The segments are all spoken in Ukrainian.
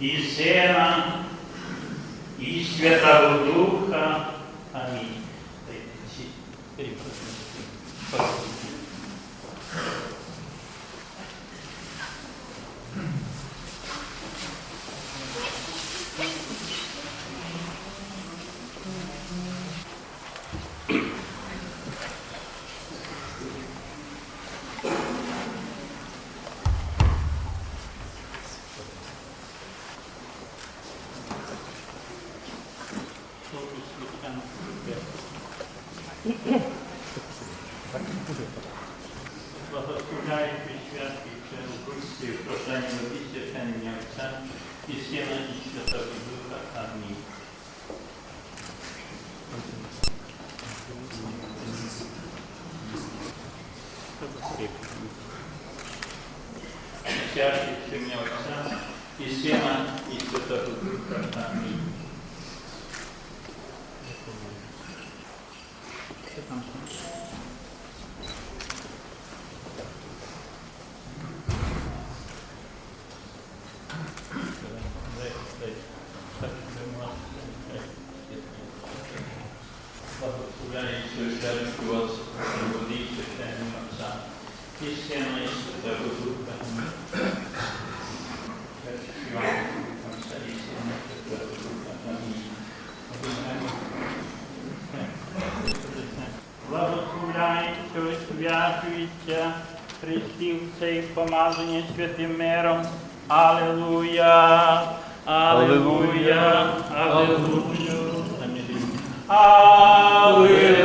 і Сина, і Святого Духа. Амінь. Дайте ці перепрошую. Благословляю святий Пресвятий, в прощанні воді священня Отця і Сина і Святого Духа. Амінь. Святий Сім'я Отця і Сина і Святого Духа. Амінь. Що там? Благословляю священнику вас, воді священним Отця, і Сина і Святого Духа. Святий Іван, Отця і Сина і Святого Духа. Амінь. Благословляю святується Христів цей помазання святим миром. Аллилуйя! Аллилуйя! Аллилуйя! Аллилуйя!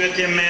Помазанням святим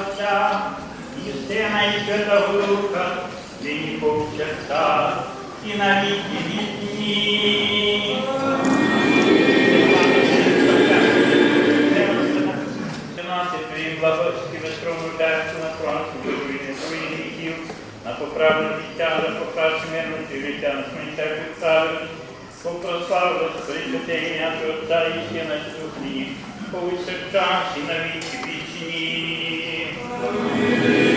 Отця і Сина і Святого Духа, нині повсякчас і на віки вічні. Сенати твої благості безкровну жертву на фронт, руїни твоїх гріхів, на поправне життя, на покращення мирного життя, на сміття попрославило Святе ім'я Отця і Сина Святого, повсякчас і на віки вічні. Amen.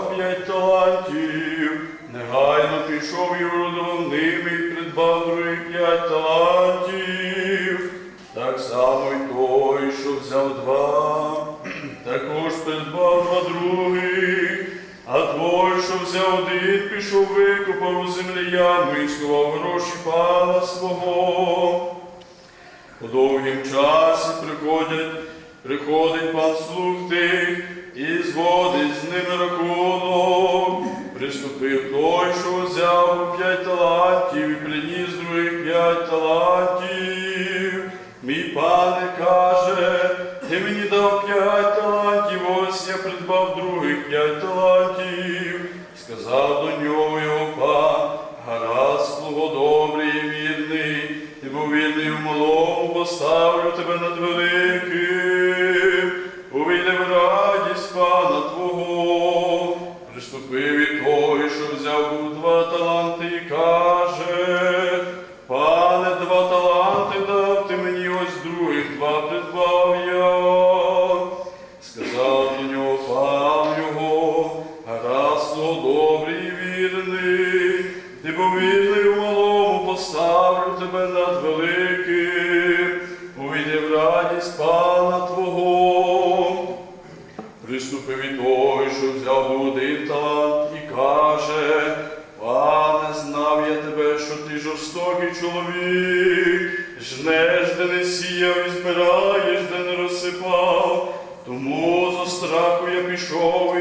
П'ять талантів, негайно пішов і вродував ними і придбав другий п'ять талантів. Так само й той, що взяв два, також придбав два других. А той, що взяв один, пішов, викопав у землі і сховав гроші пана свого. По довгім часі приходять, приходить пан слуг тих де. Тому зо страху я пішов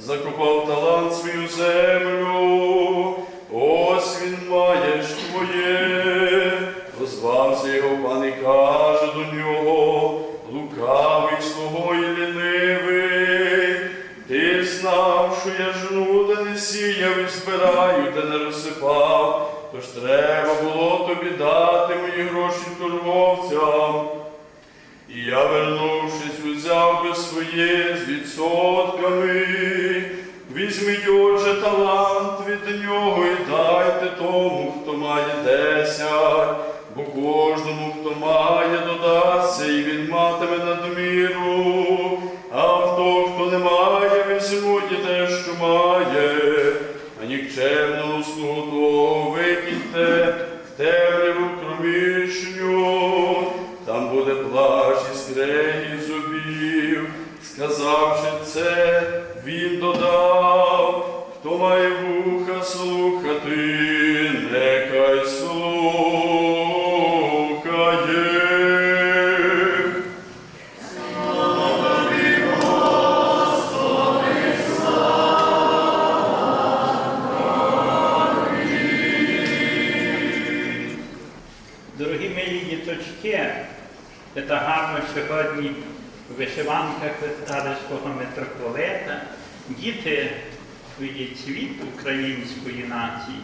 закопав талант свою землю. Ось він маєш твоє. Озвався його пан і каже до нього, лукавий слуго і лінивий. Ти знав, що я жну, де не сіяв і збираю, де не розсипав. Тож треба було тобі дати мої гроші торговцям. І я, вернувшись, узяв би своє з відсотками, візьміть, отже, талант від нього і дайте тому, хто має десять, бо кожному, хто має, додасться, і він матиме надміру. Української нації.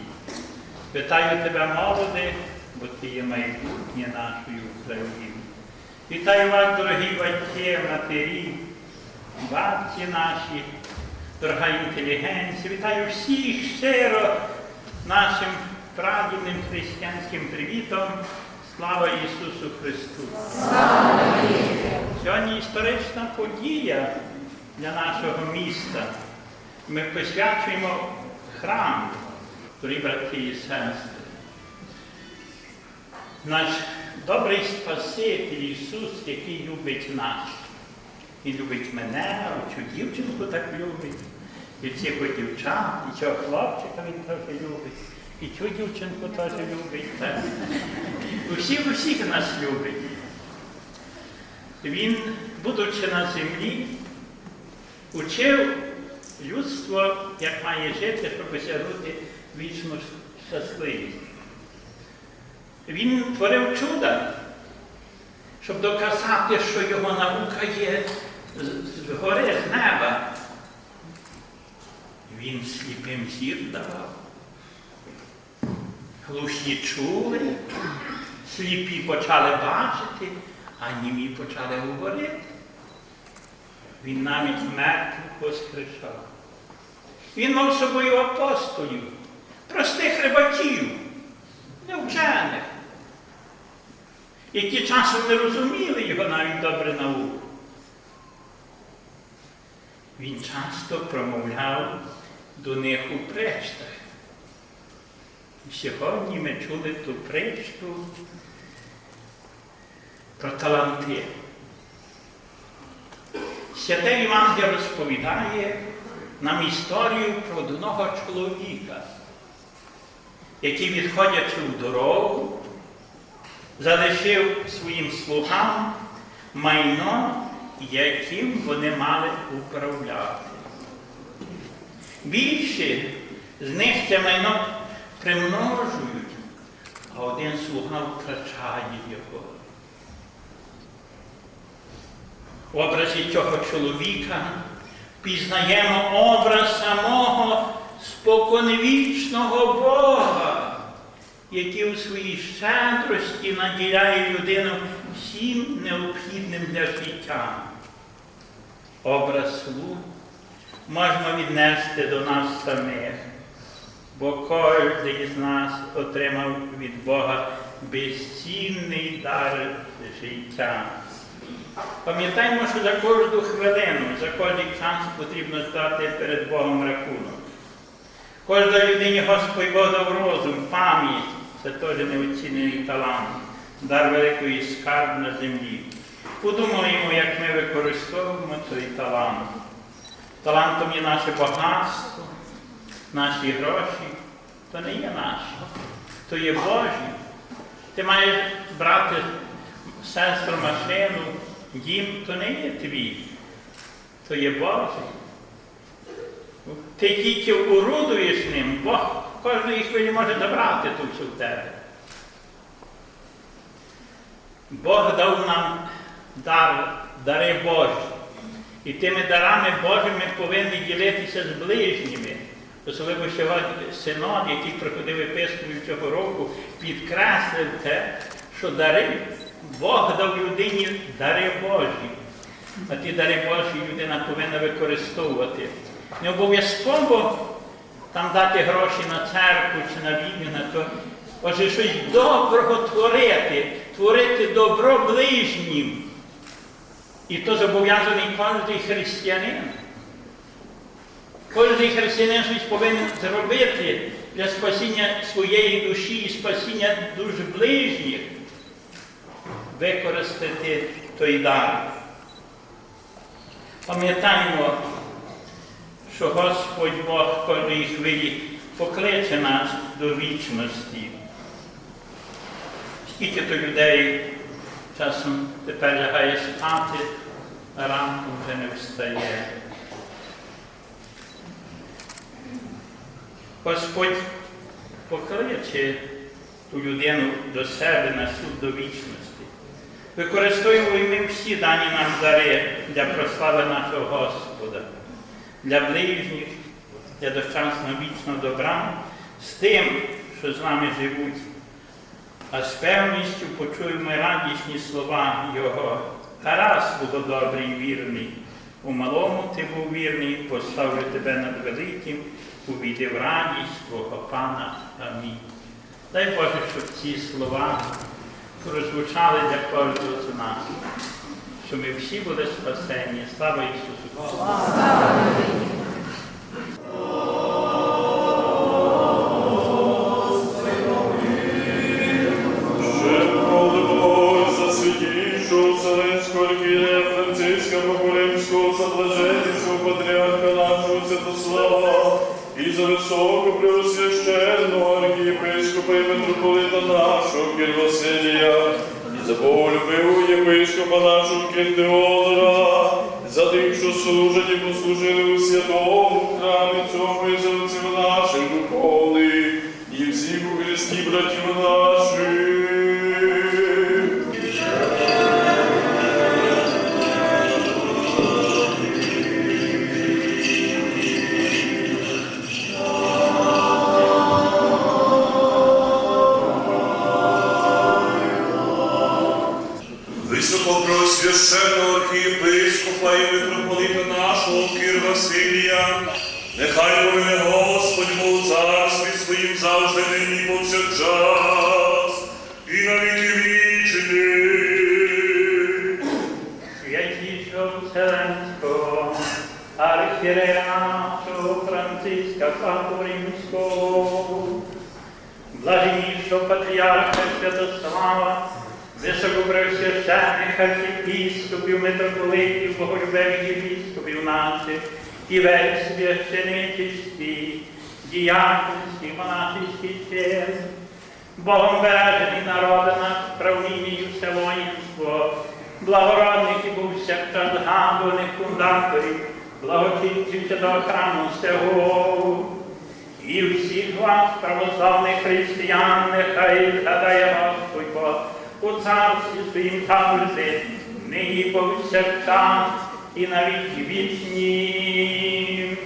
Питаю тебе, молоде, бо ти є майбутнє нашої України. Вітаю вас, дорогі батьки, матері, бабці наші, дорога інтелігенція. Вітаю всіх щиро нашим прадівним християнським привітом. Слава Ісусу Христу! Сьогодні історична подія для нашого міста. Ми посвячуємо храм, дорогі брати і сестри. Наш добрий Спаситель Ісус, який любить нас. Він любить мене, цю дівчинку так любить, і всіх дівчат, і цього хлопчика він теж любить, і цю дівчинку теж любить. Так? Усіх усіх нас любить. Він, будучи на землі, учив людство, як має жити, щоб осягнути вічну щасливість. Він творив чуда, щоб доказати, що його наука є з- згори, з неба. Він сліпим зір давав. Глухі чули, сліпі почали бачити, а німі почали говорити. Він навіть мертвих воскрешав. Він мав собою апостолів, простих рибаків, невчених, які часом не розуміли його навіть добре науку. Він часто промовляв до них у пречтах. І сьогодні ми чули ту притчу про таланти. Святе Євангеліє розповідає нам історію про одного чоловіка, який, відходячи в дорогу, залишив своїм слугам майно, яким вони мали управляти. Більше з них це майно примножують, а один слуга втрачає його. Образі цього чоловіка пізнаємо образ самого споконвічного Бога, який у своїй щедрості наділяє людину всім необхідним для життя. Образ слуг можна віднести до нас самих, бо кожен з нас отримав від Бога безцінний дар життя. Пам'ятаємо, що за кожну хвилину, за кожен час потрібно здати перед Богом рахунок. Кожна людині Господь Бог дав розум, пам'ять це теж неоцінений талант, дар великої скарб на землі. Подумаємо, як ми використовуємо цей талант. Талантом є наше багатство, наші гроші, то не є наші, то є Божі. Ти маєш брати сестру машину, дім, то не є твій, то є Божий. Ти тільки урудуєш ним, Бог кожної хвилі може забрати ту всю в тебе. Бог дав нам дар, дари Божі. І тими дарами Божими повинні ділитися з ближніми. Особливо сьогодні синод, який проходив епископів цього року, підкреслив те, що дари, Бог дав людині дари Божі. А ті дари Божі людина повинна використовувати. Не обов'язково там дати гроші на церкву чи на війну, на то. Отже, щось доброго творити, творити добро ближнім. І то зобов'язаний кожен християнин. Кожен християнин щось повинен зробити для спасіння своєї душі і спасіння душ ближніх використати той дар. Пам'ятаємо, що Господь Бог кожної хвилі покличе нас до вічності. Скільки то людей часом тепер лягає спати, а ранком вже не встає. Господь покличе ту людину до себе на суд до вічності. Використовуємо ми всі дані нам дари для прослави нашого Господа, для ближніх, для дочасного вічного добра, з тим, що з нами живуть. А з певністю почуємо радісні слова Його. Тарас було добрий вірний. У малому ти був вірний, поставлю тебе над великим, увійди в радість твого Пана. Амінь. Дай Боже, щоб ці слова прозвучали для кожного з нас, щоб ми всі були спасені. Слава Ісусу блаженського патріарха нашого Святослава і за високо преосвященного митрополита нашого Кір і за боголюбивого єпископа нашого Кір Теодора, за тих, що служать і послужили у святому храмі цьому і за наших духовних, і всіх у Христі братів наших. Завжди нині повсякчас і на віки вічні. Святішого Вселенського, архірея нашого Франциска Папу Римського, блаженнішого патріарха Святослава, високопресвящених архіпіскопів, митрополитів, боголюбевих єпіскопів наших, і весь священичий, діяконський, монашеський чин, Богом бережений народи наш, правління і все воїнство, благородних і був всякчас згадуваних фундаторів, благочинців святого храму всього. І всіх вас, православних християн, нехай згадає Господь Бог у царстві своїм завжди, нині повсякчас і на віки вічні.